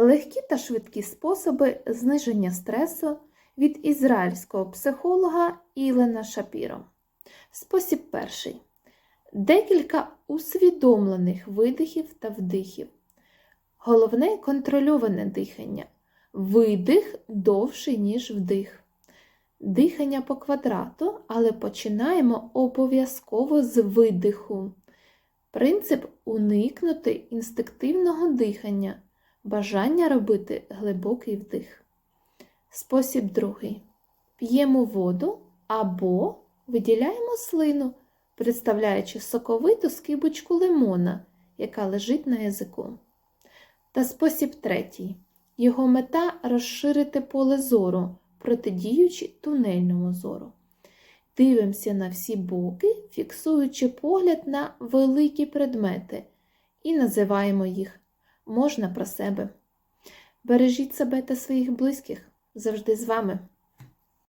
Легкі та швидкі способи зниження стресу від ізраїльського психолога Ілена Шапіро. Спосіб перший. Декілька усвідомлених видихів та вдихів. Головне контрольоване дихання. Видих довший, ніж вдих. Дихання по квадрату, але починаємо обов'язково з видиху. Принцип уникнути інстинктивного дихання, бажання робити глибокий вдих. Спосіб другий. П'ємо воду або виділяємо слину, представляючи соковиту скибочку лимона, яка лежить на язику. Та спосіб третій. Його мета розширити поле зору, протидіючи тунельному зору. Дивимося на всі боки, фіксуючи погляд на великі предмети, і називаємо їх можна про себе. Бережіть себе та своїх близьких завжди з вами.